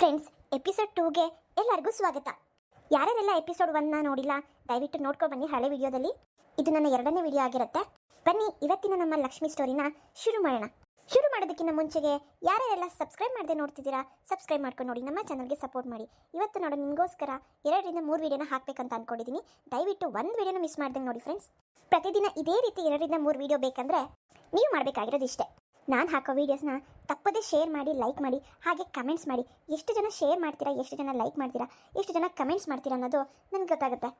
Friends episode ಟೂಗೆ ಎಲ್ಲರಿಗೂ ಸ್ವಾಗತ. ಯಾರ್ಯಾರೆಲ್ಲ episode ಒನ್ನ ನೋಡಿಲ್ಲ, ದಯವಿಟ್ಟು ನೋಡ್ಕೊಂಡು ಬನ್ನಿ ಹಳೆ ವಿಡಿಯೋದಲ್ಲಿ. ಇದು ನನ್ನ ಎರಡನೇ ವಿಡಿಯೋ ಆಗಿರುತ್ತೆ. ಬನ್ನಿ, ಇವತ್ತಿನ ನಮ್ಮ ಲಕ್ಷ್ಮಿ ಸ್ಟೋರಿನ ಶುರು ಮಾಡೋಣ. ಶುರು ಮಾಡೋದಕ್ಕಿಂತ ಮುಂಚೆಗೆ ಯಾರೆಲ್ಲ ಸಬ್ಸ್ಕ್ರೈಬ್ ಮಾಡದೆ ನೋಡ್ತಿದ್ದೀರಾ ಸಬ್ಸ್ಕ್ರೈಬ್ ಮಾಡ್ಕೊಂಡು ನೋಡಿ, ನಮ್ಮ ಚಾನಲ್ಗೆ ಸಪೋರ್ಟ್ ಮಾಡಿ. ಇವತ್ತು ನೋಡೋ ನಿಮಗೋಸ್ಕರ ಎರಡರಿಂದ ಮೂರು ವಿಡಿಯೋನ ಹಾಕ್ಬೇಕಂತ ಅನ್ಕೊಂಡಿದ್ದೀನಿ ದಯವಿಟ್ಟು ಒಂದು ವಿಡಿಯೋನ ಮಿಸ್ ಮಾಡ್ದಂಗೆ ನೋಡಿ ಫ್ರೆಂಡ್ಸ್ ಪ್ರತಿದಿನ ಇದೇ ರೀತಿ ಎರಡರಿಂದ ಮೂರು ವಿಡಿಯೋ ಬೇಕಂದ್ರೆ ನೀವು ಮಾಡಬೇಕಾಗಿರೋದು ಇಷ್ಟೇ. ನಾನು ಹಾಕೋ ವೀಡಿಯೋಸ್ನ ತಪ್ಪದೇ ಶೇರ್ ಮಾಡಿ ಲೈಕ್ ಮಾಡಿ, ಹಾಗೆ ಕಮೆಂಟ್ಸ್ ಮಾಡಿ. ಎಷ್ಟು ಜನ ಶೇರ್ ಮಾಡ್ತೀರಾ, ಎಷ್ಟು ಜನ ಲೈಕ್ ಮಾಡ್ತೀರಾ, ಎಷ್ಟು ಜನ ಕಮೆಂಟ್ಸ್ ಮಾಡ್ತೀರಾ ಅನ್ನೋದು ನನಗೆ ಗೊತ್ತಾಗುತ್ತೆ.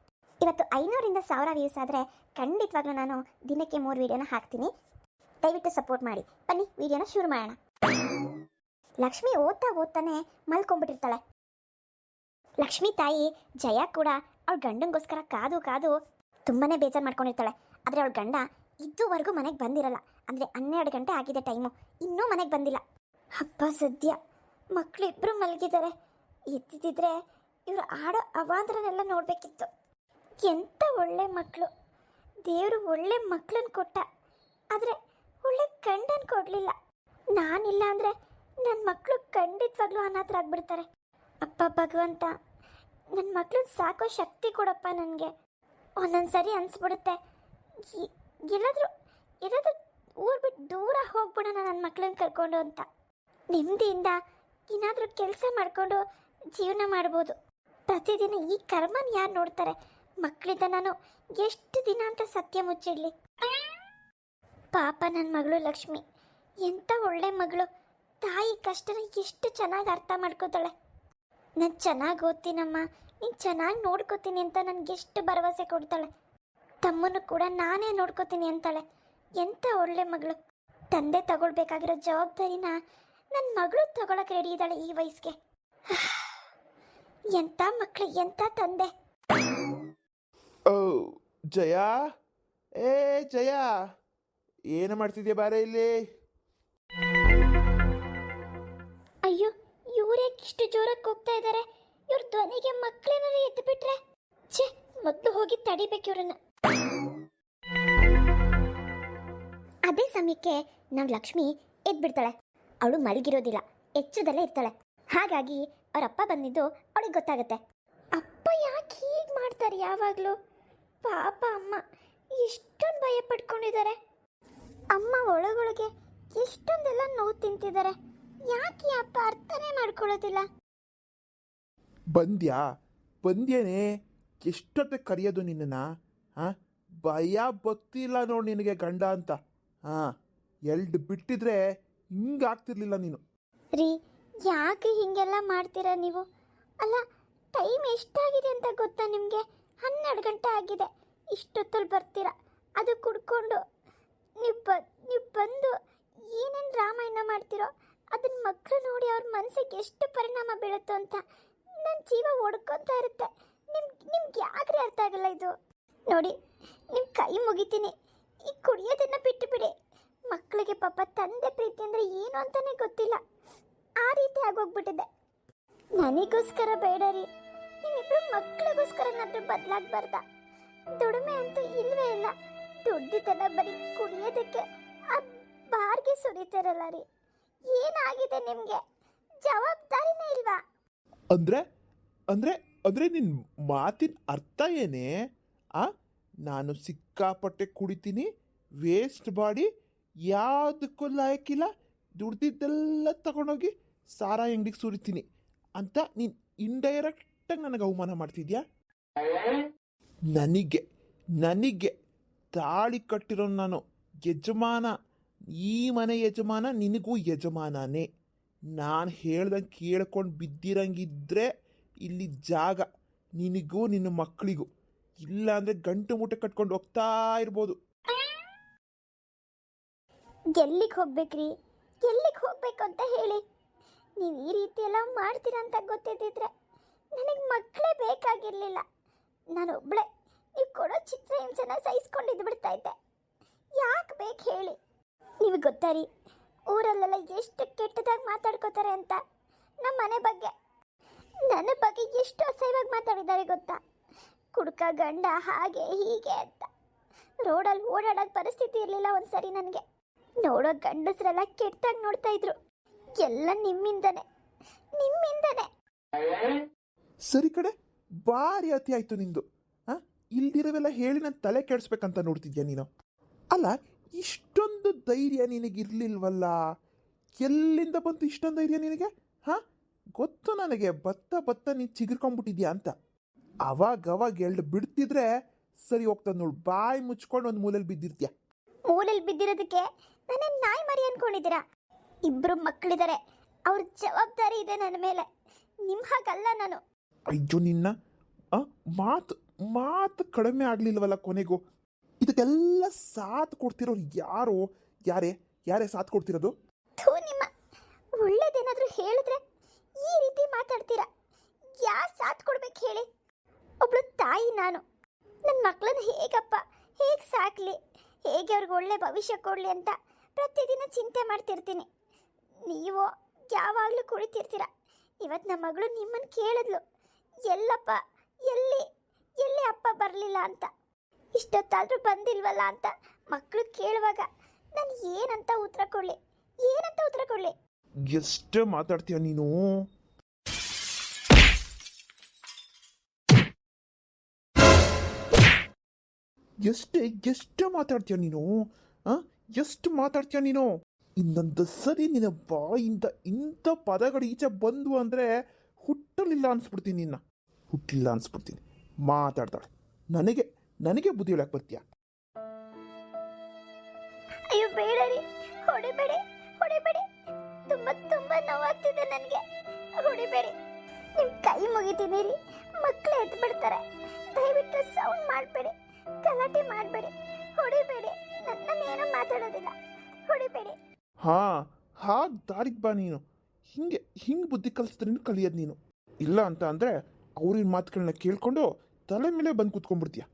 ಇವತ್ತು ಐನೂರಿಂದ ಸಾವಿರ ವ್ಯೂಸ್ ಆದರೆ ಖಂಡಿತವಾಗ್ಲೂ ನಾನು ದಿನಕ್ಕೆ ಮೂರು ವೀಡಿಯೋನ ಹಾಕ್ತೀನಿ. ದಯವಿಟ್ಟು ಸಪೋರ್ಟ್ ಮಾಡಿ. ಬನ್ನಿ ವೀಡಿಯೋನ ಶುರು ಮಾಡೋಣ. ಲಕ್ಷ್ಮಿ ಓದ್ತಾ ಓದ್ತಾನೆ ಮಲ್ಕೊಂಡ್ಬಿಟ್ಟಿರ್ತಾಳೆ. ಲಕ್ಷ್ಮಿ ತಾಯಿ ಜಯ ಕೂಡ ಅವ್ಳ ಗಂಡನಿಗೋಸ್ಕರ ಕಾದು ಕಾದು ತುಂಬಾ ಬೇಜಾರು ಮಾಡ್ಕೊಂಡಿರ್ತಾಳೆ. ಆದರೆ ಅವಳ ಗಂಡ ಇದುವರೆಗೂ ಮನೆಗೆ ಬಂದಿರಲ್ಲ. ಅಂದರೆ ಹನ್ನೆರಡು ಗಂಟೆ ಆಗಿದೆ ಟೈಮು ಇನ್ನೂ ಮನೆಗೆ ಬಂದಿಲ್ಲ. ಹಬ್ಬ ಸದ್ಯ ಮಕ್ಕಳಿಬ್ಬರು ಮಲಗಿದ್ದಾರೆ ಎದ್ದಿದ್ದರೆ ಇವರು ಆಡೋ ಅವಾಂತರನೆಲ್ಲ ನೋಡಬೇಕಿತ್ತು. ಎಂಥ ಒಳ್ಳೆ ಮಕ್ಕಳು ದೇವರು ಒಳ್ಳೆ ಮಕ್ಕಳನ್ನ ಕೊಟ್ಟ. ಆದರೆ ಒಳ್ಳೆ ಗಂಡನ ಕೊಡಲಿಲ್ಲ. ನಾನಿಲ್ಲ ಅಂದರೆ ನನ್ನ ಮಕ್ಕಳು ಖಂಡಿತವಾಗ್ಲೂ ಅನಾಥರಾಗ್ಬಿಡ್ತಾರೆ ಅಪ್ಪ, ಭಗವಂತ ನನ್ನ ಮಕ್ಕಳು ಸಾಕೋ ಶಕ್ತಿ ಕೊಡಪ್ಪ ನನಗೆ. ಒಂದೊಂದು ಸರಿ ಅನಿಸ್ಬಿಡುತ್ತೆ ಎಲ್ಲಾದ್ರೂ ಎಲ್ಲಾದರೂ ಊರು ಬಿಟ್ಟು ದೂರ ಹೋಗ್ಬಿಡೋಣ ನನ್ನ ಮಕ್ಕಳನ್ನ ಕರ್ಕೊಂಡು ಅಂತ. ನೆಮ್ಮದಿಯಿಂದ ಏನಾದರೂ ಕೆಲಸ ಮಾಡಿಕೊಂಡು ಜೀವನ ಮಾಡ್ಬೋದು. ಪ್ರತಿದಿನ ಈ ಕರ್ಮನ ಯಾರು ನೋಡ್ತಾರೆ? ಮಕ್ಕಳಿಂದ ನಾನು ಎಷ್ಟು ದಿನ ಅಂತ ಸತ್ಯ ಮುಚ್ಚಿಡ್ಲಿ. ಪಾಪ ನನ್ನ ಮಗಳು ಲಕ್ಷ್ಮಿ. ಎಂಥ ಒಳ್ಳೆ ಮಗಳು. ತಾಯಿ ಕಷ್ಟನ ಎಷ್ಟು ಚೆನ್ನಾಗಿ ಅರ್ಥ ಮಾಡ್ಕೋತಾಳೆ. ನಾನು ಚೆನ್ನಾಗಿ ಓದ್ತೀನಮ್ಮ. ನೀನು ಚೆನ್ನಾಗಿ ನೋಡ್ಕೋತೀನಿ ಅಂತ ನನಗೆ ಎಷ್ಟು ಭರವಸೆ ಕೊಡ್ತಾಳೆ. ತಮ್ಮನ್ನು ಕೂಡ ನಾನೇ ನೋಡ್ಕೋತೀನಿ ಅಂತಾಳೆ. ಎಂಥ ಒಳ್ಳೆ ಮಗಳು. ತಂದೆ ತಗೊಳ್ಬೇಕಾಗಿರೋ ಜವಾಬ್ದಾರಿನ ನನ್ನ ಮಗಳು ತಗೊಳಕ್ಕೆ ರೆಡಿ ಇದ್ದಾಳೆ ಈ ವಯಸ್ಸಿಗೆ. ಎಂಥ ಮಕ್ಕಳು ಎಂಥ ತಂದೆ. ಓ ಜಯ? ಏ ಜಯ? ಏನು ಮಾಡ್ತಿದ್ಯಾ ಬಾರ ಇಲ್ಲಿ? ಅಯ್ಯೋ ಇವರೇ ಇಷ್ಟು ಜೋರಕ್ಕೆ ಹೋಗ್ತಾ ಇದ್ದಾರೆ ಇವ್ರ ಧ್ವನಿಗೆ ಮಕ್ಳೇನಾದ್ರು ಎದ್ದು ಬಿಟ್ರೆ ಛೇ, ಮೊದಲು ಹೋಗಿ ತಡಿಬೇಕು ಇವ್ರನ್ನ ಅದೇ ಸಮಯಕ್ಕೆ ನಮ್ಮ ಲಕ್ಷ್ಮಿ ಎದ್ಬಿಡ್ತಾಳೆ. ಅವಳು ಮಲಗಿರೋದಿಲ್ಲ ಎಚ್ಚದಲ್ಲೇ ಇರ್ತಾಳೆ. ಹಾಗಾಗಿ ಅವ್ರ ಬಂದಿದ್ದು ಅವಳಿಗೆ ಗೊತ್ತಾಗುತ್ತೆ. ಅಪ್ಪ ಯಾಕೆ ಹೀಗೆ ಮಾಡ್ತಾರೆ ಯಾವಾಗಲೂ? ಪಾಪ ಅಮ್ಮ, ಎಷ್ಟೊಂದು ಭಯ ಪಡ್ಕೊಂಡಿದ್ದಾರೆ. ಅಮ್ಮ ಒಳಗೊಳಗೆ ಎಷ್ಟೊಂದೆಲ್ಲ ನೋವು ತಿಂತಿದ್ದಾರೆ. ಯಾಕೆ ಅಪ್ಪ ಅರ್ಥನೇ ಮಾಡ್ಕೊಳ್ಳೋದಿಲ್ಲ? ಬಂದ್ಯಾ? ಬಂದ್ಯೇನೆ? ಎಷ್ಟೊತ್ತೆ ಕರೆಯೋದು ನಿನ್ನನ್ನ? ಹಾಂ? ಭಯ, ಭಕ್ತಿ ಇಲ್ಲ ನೋಡಿ ನಿನಗೆ ಗಂಡ ಅಂತ. ಹಾಂ? ಎಲ್ಡ್ ಬಿಟ್ಟಿದ್ರೆ ಹಿಂಗಾಗ್ತಿರ್ಲಿಲ್ಲ ನೀನು. ರೀ, ಯಾಕೆ ಹಿಂಗೆಲ್ಲ ಮಾಡ್ತೀರಾ ನೀವು? ಅಲ್ಲ, ಟೈಮ್ ಎಷ್ಟಾಗಿದೆ ಅಂತ ಗೊತ್ತಾ ನಿಮಗೆ? ಹನ್ನೆರಡು ಗಂಟೆ ಆಗಿದೆ. ಇಷ್ಟೊತ್ತಲ್ಲಿ ಬರ್ತೀರಾ? ಅದು ಕುಡ್ಕೊಂಡು ನೀವು ಬ, ನೀವು ಬಂದು ಏನೇನು ರಾಮಾಯಣ ಮಾಡ್ತಿರೋ ಅದನ್ನ ಮಕ್ಕಳು ನೋಡಿ ಅವ್ರ ಮನಸ್ಸಿಗೆ ಎಷ್ಟು ಪರಿಣಾಮ ಬೀಳುತ್ತೋ ಅಂತ ನನ್ನ ಜೀವ ಒಡ್ಕೊತಾ ಇರುತ್ತೆ. ನಿಮ್ಗೆ ಯಾಕ್ರಿ ಅರ್ಥ ಆಗಲ್ಲ ಇದು. ನೋಡಿ ನಿಮ್ಮ ಕೈ ಮುಗಿತೀನಿ. ಈ ಕುಡಿಯೋದನ್ನ ಬಿಟ್ಟು ಬಿಡಿ ಮಕ್ಕಳಿಗೆ ಪಾಪ ತಂದೆ ಪ್ರೀತಿ ಅಂದರೆ ಏನು ಅಂತಾನೆ ಗೊತ್ತಿಲ್ಲ. ಆ ರೀತಿ ಆಗೋಗ್ಬಿಟ್ಟಿದೆ. ನನಗೋಸ್ಕರ ಬೇಡ ರೀ. ನಿಮ್ಮಿಬ್ರು ಮಕ್ಕಳಿಗೋಸ್ಕರನಾದ್ರೂ ಬದಲಾಗಬಾರ್ದ. ದುಡಿಮೆ ಅಂತೂ ಇಲ್ವೇ ಇಲ್ಲ. ದುಡ್ಡಿತನ ಬರೀ ಕುಡಿಯೋದಕ್ಕೆ ಆ ಬಾರ್ಗೆ ಸುರಿತಾರಲ್ಲ ರೀ. ಏನಾಗಿದೆ ನಿಮಗೆ? ಜವಾಬ್ದಾರಿನೇ ಇಲ್ವಾ? ಅಂದ್ರೆ, ಅಂದರೆ ಅಂದರೆ ನಿನ್ನ ಮಾತಿನ ಅರ್ಥ ಏನೇ, ಆ, ನಾನು ಸಿಕ್ಕಾಪಟ್ಟೆ ಕುಡಿತೀನಿ ವೇಸ್ಟ್ ಬಾಡಿ ಯಾವುದಕ್ಕೂ ಲಾಯಕ್ಕಿಲ್ಲ, ದುಡ್ದಿದ್ದೆಲ್ಲ ತಗೊಂಡೋಗಿ ಸಾರಾ ಅಂಗಡಿಗೆ ಸುರಿತೀನಿ ಅಂತ ನೀನು ಇಂಡೈರೆಕ್ಟಾಗಿ ನನಗೆ ಅವಮಾನ ಮಾಡ್ತಿದ್ಯಾ? ನನಗೆ ನನಗೆ ತಾಳಿ ಕಟ್ಟಿರೋ ನಾನು, ಯಜಮಾನ. ಈ ಮನೆ ಯಜಮಾನ ನಿನಗೂ ಯಜಮಾನನೇ. ನಾನು ಹೇಳ್ದಂಗೆ ಕೇಳ್ಕೊಂಡು ಬಿದ್ದಿರಂಗಿದ್ರೆ ಇಲ್ಲಿ ಜಾಗ ನಿನಗೂ ನಿನ್ನ ಮಕ್ಕಳಿಗೂ ಇಲ್ಲ ಅಂದರೆ ಗಂಟು ಮೂಟೆ ಕಟ್ಕೊಂಡು ಹೋಗ್ತಾ ಇರ್ಬೋದು. ಎಲ್ಲಿಗೆ ಹೋಗ್ಬೇಕ್ರಿ? ಎಲ್ಲಿಗೆ ಹೋಗ್ಬೇಕು ಅಂತ ಹೇಳಿ? ನೀವು ಈ ರೀತಿ ಎಲ್ಲ ಮಾಡ್ತೀರಾ ಅಂತ ಗೊತ್ತಿದ್ದಿದ್ರೆ ನನಗೆ ಮಕ್ಕಳೇ ಬೇಕಾಗಿರಲಿಲ್ಲ. ನಾನು ಒಬ್ಬಳೇ ನೀವು ಕೊಡೋ ಚಿತ್ರಹಿಂಸೆನ ಸಹಿಸ್ಕೊಂಡಿದ್ದು ಬಿಡ್ತಾ ಇದ್ದೆ. ಯಾಕೆ ಬೇಕು ಹೇಳಿ? ನಿಮಗೆ ಗೊತ್ತಾ ರೀ? ಊರಲ್ಲೆಲ್ಲ ಎಷ್ಟು ಕೆಟ್ಟದಾಗಿ ಮಾತಾಡ್ಕೋತಾರೆ ಅಂತ? ನಮ್ಮ ಮನೆ ಬಗ್ಗೆ. ಬಗ್ಗೆ ಎಷ್ಟು ಅಸಹ್ಯವಾಗಿ ಮಾತಾಡಿದ್ದಾರೆ ಗೊತ್ತಾ? ಕುಡ್ಕ ಗಂಡ ಹಾಗೆ ಹೀಗೆ ಅಂತ. ರೋಡಲ್ಲಿ ಓಡಾಡೋಕ್ಕೆ ಪರಿಸ್ಥಿತಿ ಇರಲಿಲ್ಲ ಒಂದ್ಸರಿ ನನಗೆ. ನೋಡೋ ಗಂಡಸರೆಲ್ಲ ಕೆಟ್ಟಾಗಿ ನೋಡ್ತಾ ಇದ್ರು. ಎಲ್ಲ ನಿಮ್ಮಿಂದನೇ. ನಿಮ್ಮಿಂದನೇ. ಸರಿ ಕಡೆ ಭಾರಿ ಅತಿ ಆಯ್ತು ನಿಂದು. ಆ? ಇಲ್ದಿರೋವೆಲ್ಲ ಹೇಳಿ ನನ್ನ ತಲೆ ಕೆಡಿಸ್ಬೇಕಂತ ನೋಡ್ತಿದ್ಯಾ ನೀನು? ಅಲ್ಲ, ಇಷ್ಟೊಂದು ಧೈರ್ಯ ನಿನಗಿರ್ಲಿಲ್ವಲ್ಲ? ಎಲ್ಲಿಂದ ಬಂತು ಇಷ್ಟೊಂದು ಧೈರ್ಯ ನಿನಗೆ? ಹಾ? ಗೊತ್ತು ನನಗೆ ಬತ್ತ ಬತ್ತ ನೀನು ಚಿಗಿರ್ಕೊಂಡ್ಬಿಟ್ಟಿದ್ಯಾ ಅಂತ. ಅವಾಗ ಅವಾಗ ಎಳ್ಳು ಬಿಡ್ತಿದ್ರೆ ಸರಿ ಹೋಗ್ತದ ನೋಡು ಬಾಯಿ ಮುಚ್ಕೊಂಡು ಒಂದು ಮೂಲೆಯಲ್ಲಿ ಬಿದ್ದಿರ್ತೀಯ. ಮೂಲೆಯಲ್ಲಿ ಬಿದ್ದಿರೋದಕ್ಕೆ ನನ್ನ ನಾಯಿ ಮರಿ ಅನ್ಕೊಂಡಿದ್ದೀರಾ? ಇಬ್ಬರು ಮಕ್ಕಳಿದ್ದಾರೆ ಅವ್ರ ಜವಾಬ್ದಾರಿ ಇದೆ ನನ್ನ ಮೇಲೆ. ನಿಮ್ಮ ಹಾಗಲ್ಲ ನಾನು. ಅಯ್ಯೋ ನಿನ್ನ ಆ, ಮಾತು ಮಾತು ಕಡಿಮೆ ಆಗ್ಲಿಲ್ವಲ್ಲ ಕೊನೆಗೂ. ಇದಕ್ಕೆಲ್ಲ ಸಾಥ್ ಕೊಡ್ತಿರೋರು ಯಾರು? ಯಾರೇ ಯಾರೇ ಸಾಥ್ ಕೊಡ್ತಿರೋದು? ಥೂ ನಿಮ್ಮ ಒಳ್ಳೇದೇನಾದ್ರೂ ಹೇಳಿದ್ರೆ ಈ ರೀತಿ ಮಾತಾಡ್ತೀರಾ? ಯಾ ಸಾಥ್ ಕೊಡ್ಬೇಕು ಹೇಳಿ? ಒಬ್ಳು ತಾಯಿ ನಾನು. ನನ್ನ ಮಕ್ಕಳನ್ನ ಹೇಗಪ್ಪ? ಹೇಗೆ ಸಾಕ್ಲಿ? ಹೇಗೆ ಅವ್ರಿಗೆ ಒಳ್ಳೆ ಭವಿಷ್ಯ ಕೊಡಲಿ ಅಂತ ಪ್ರತಿದಿನ ಚಿಂತೆ ಮಾಡ್ತಿರ್ತೀನಿ. ನೀವು ಯಾವಾಗಲೂ ಕುಳಿತಿರ್ತೀರ? ಇವತ್ತು ನಮ್ಮ ಮಗಳು ನಿಮ್ಮನ್ನು ಕೇಳಿದ್ಲು. ಎಲ್ಲಪ್ಪ, ಎಲ್ಲಿ ಎಲ್ಲಿ ಅಪ್ಪ ಬರಲಿಲ್ಲ ಅಂತ? ಇಷ್ಟೊತ್ತಾದರೂ ಬಂದಿಲ್ವಲ್ಲ ಅಂತ ಮಕ್ಕಳು ಕೇಳುವಾಗ ನಾನು ಏನಂತ ಉತ್ತರ ಕೊಡಲಿ? ಏನಂತ ಉತ್ತರ ಕೊಡಲಿ? ಎಷ್ಟೇ ಮಾತಾಡ್ತೀಯ ನೀನು? ಎಷ್ಟು ಎಷ್ಟು ಮಾತಾಡ್ತೀಯ ನೀನು? ಎಷ್ಟು ಮಾತಾಡ್ತೀಯ ನೀನು? ಇನ್ನೊಂದು ಸರಿ ನಿನ್ನ ಬಾಯಿಂದ ಇಂಥ ಪದಗಳು ಈಚೆ ಬಂದು ಅಂದರೆ ಹುಟ್ಟಲಿಲ್ಲ ಅನ್ಸ್ಬಿಡ್ತೀನಿ ನಿನ್ನ. ಹುಟ್ಟಿಲ್ಲ ಅನ್ಸ್ಬಿಡ್ತೀನಿ. ಮಾತಾಡ್ತಾಳೆ. ನನಗೆ ನನಗೆ ಬುದ್ಧಿ ಹೇಳಕ್ಕೆ ಬರ್ತೀಯ? ಅಯ್ಯೋ ಬೇಡ ರೀ ಹೊಡೆ ಹೊಡಿಬೇಡಿ ತುಂಬಾ ತುಂಬಾ ನೋವಾಗ್ತಿದೆ ನನಗೆ. ಹೊಡಿಬೇಡಿ. ನಿಮ್ ಕೈ ಮುಗಿತೀನಿ ರೀ ಮಕ್ಕಳು ಎದ್ದು ಬಿಡ್ತಾರೆ ದಯವಿಟ್ಟು ಸೌಂಡ್ ಮಾಡಬೇಡಿ. ಗಲಾಟೆ ಮಾಡಬೇಡಿ. ಹೊಡಿಬೇಡಿ. ನನ್ನನ್ನೇನು ಮಾತಾಡೋದಿಲ್ಲ. ಹೊಡಿಬೇಡಿ. ಹಾ ಹಾ ದಾರಿಗೆ ಬಾ ನೀನು. ಹಿಂಗೆ ಹಿಂಗೆ ಬುದ್ಧಿ ಕಲಿಸಿದ್ರೆ ಕಲಿಯೋದು ನೀನು. ಇಲ್ಲ ಅಂತ ಅಂದರೆ ಅವ್ರಿನ ಮಾತುಗಳನ್ನ ಕೇಳ್ಕೊಂಡು ತಲೆ ಮೇಲೆ ಬಂದು ಕೂತ್ಕೊಂಡ್ಬಿಡ್ತೀಯ.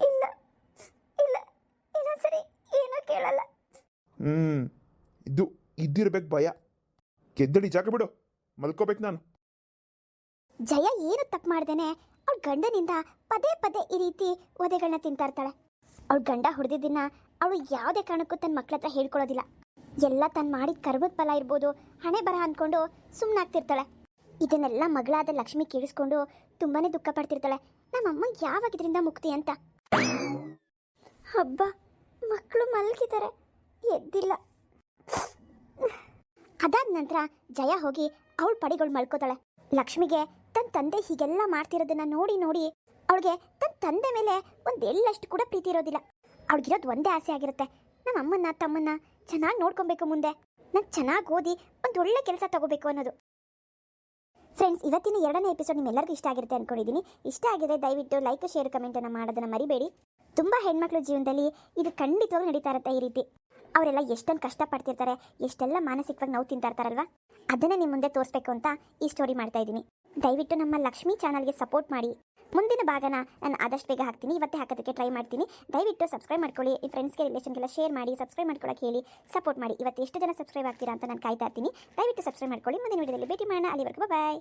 ಇಲ್ಲ. ಇಲ್ಲ. ಇನ್ನೊಂದ್ಸರಿ ಏನೂ ಕೇಳಲ್ಲ. ಹ್ಞೂ ಇದು ಇದ್ದಿರ್ಬೇಕು ಭಯ. ಗೆದ್ದಡಿ ಜಾಗ ಬಿಡು. ಮಲ್ಕೋಬೇಕು ನಾನು. ಜಯ ಏನು ತಪ್ಪು ಮಾಡ್ದೇನೆ? ಅವ್ಳ ಗಂಡನಿಂದ ಪದೇ ಪದೇ ಈ ರೀತಿ ಒದೆಗಳನ್ನ ತಿಂತಾ ಇರ್ತಾಳೆ. ಅವಳ ಗಂಡ ಹೊಡೆದಿದ್ದನ್ನ ಅವಳು ಯಾವುದೇ ಕಾರಣಕ್ಕೂ ತನ್ನ ಮಕ್ಕಳ ಹತ್ರ ಹೇಳ್ಕೊಳ್ಳೋದಿಲ್ಲ. ಎಲ್ಲ ತನ್ನ ಮಾಡಿದ ಕರ್ಮದ ಫಲ ಇರ್ಬೋದು, ಹಣೆ ಬರ ಅಂದ್ಕೊಂಡು ಸುಮ್ಮನಾಗ್ತಿರ್ತಾಳೆ ಇದನ್ನೆಲ್ಲ ಮಗಳಾದ ಲಕ್ಷ್ಮಿ ಕೇಳಿಸ್ಕೊಂಡು ತುಂಬಾನೇ ದುಃಖ ಪಡ್ತಿರ್ತಾಳೆ. ನಮ್ಮಮ್ಮ ಯಾವಾಗ ಇದರಿಂದ ಮುಕ್ತಿ ಅಂತ. ಹಬ್ಬ ಮಕ್ಕಳು ಮಲಗಿದ್ದಾರೆ ಎದ್ದಿಲ್ಲ. ಅದಾದ ನಂತರ ಜಯ ಹೋಗಿ ಅವಳ ಪಡಿಗಳು ಮಲ್ಕೋತಾಳೆ. ಲಕ್ಷ್ಮಿಗೆ ತನ್ನ ತಂದೆ ಹೀಗೆಲ್ಲ ಮಾಡ್ತಿರೋದನ್ನ ನೋಡಿ ನೋಡಿ ಅವಳಿಗೆ ತನ್ನ ತಂದೆ ಮೇಲೆ ಒಂದೆಲ್ಲಷ್ಟು ಕೂಡ ಪ್ರೀತಿ ಇರೋದಿಲ್ಲ. ಅವಳಿಗಿರೋದು ಒಂದೇ ಆಸೆ ಆಗಿರುತ್ತೆ. ನಮ್ಮ ಅಮ್ಮನ್ನ, ತಮ್ಮನ್ನ ಚೆನ್ನಾಗಿ ನೋಡ್ಕೊಬೇಕು ಮುಂದೆ. ನಾನು ಚೆನ್ನಾಗಿ ಓದಿ ಒಂದು ಒಳ್ಳೆ ಕೆಲಸ ತಗೋಬೇಕು ಅನ್ನೋದು. ಫ್ರೆಂಡ್ಸ್ ಇವತ್ತಿನ ಎರಡನೇ ಎಪಿಸೋಡ್ ನಿಮ್ಮೆಲ್ಲರಿಗೂ ಇಷ್ಟ ಆಗಿರುತ್ತೆ ಅನ್ಕೊಂಡಿದ್ದೀನಿ ಇಷ್ಟ ಆಗಿದೆ ದಯವಿಟ್ಟು ಲೈಕ್ ಶೇರ್ ಕಮೆಂಟನ್ನು ಮಾಡೋದನ್ನು ಮರಿಬೇಡಿ. ತುಂಬ ಹೆಣ್ಮಕ್ಳ ಜೀವನದಲ್ಲಿ ಇದು ಖಂಡಿತವಾಗಿ ನಡೀತಾ ಇರುತ್ತೆ ಈ ರೀತಿ. ಅವರೆಲ್ಲ ಎಷ್ಟೊಂದು ಕಷ್ಟಪಡ್ತಿರ್ತಾರೆ, ಎಷ್ಟೆಲ್ಲ ಮಾನಸಿಕವಾಗಿ ನೋವು ತಿಂತಾ ಇರ್ತಾರಲ್ವಾ ಅದನ್ನೇ ನಿಮ್ಮ ಮುಂದೆ ತೋರಿಸ್ಬೇಕು ಅಂತ ಈ ಸ್ಟೋರಿ ಮಾಡ್ತಾ ಇದ್ದೀನಿ. ದಯವಿಟ್ಟು ನಮ್ಮ ಲಕ್ಷ್ಮಿ ಚಾನಲ್ಗೆ ಸಪೋರ್ಟ್ ಮಾಡಿ. ಮುಂದಿನ ಭಾಗನ ನಾನು ಆದಷ್ಟು ಬೇಗ ಹಾಕ್ತೀನಿ, ಇವತ್ತೇ ಹಾಕೋದಕ್ಕೆ ಟ್ರೈ ಮಾಡ್ತೀನಿ. ದಯವಿಟ್ಟು ಸಬ್ಸ್ಕ್ರೈಬ್ ಮಾಡ್ಕೊಳ್ಳಿ, ಈ ಫ್ರೆಂಡ್ಸ್ಗೆ ರಿಲೇಷನ್ಗೆಲ್ಲ ಶೇರ್ ಮಾಡಿ ಸಬ್ಸ್ಕ್ರೈಬ್ ಮಾಡ್ಕೊಳ್ಳೋಕೆ ಹೇಳಿ ಸಪೋರ್ಟ್ ಮಾಡಿ. ಇವತ್ತು ಎಷ್ಟು ಜನ ಸಬ್ಸ್ಕ್ರೈಬ್ ಆಗ್ತೀರಾ ಅಂತ ನಾನು ಕಾಯ್ತಾ ಇರ್ತೀನಿ. ದಯವಿಟ್ಟು ಸಬ್ಸ್ಕ್ರೈಬ್ ಮಾಡ್ಕೊಳ್ಳಿ, ಮುಂದಿನ ವಿಡಿಯೋದಲ್ಲಿ ಭೇಟಿ ಮಾಡೋಣ. ಅಲ್ಲಿವರೆಗೂ ಬಾಯ್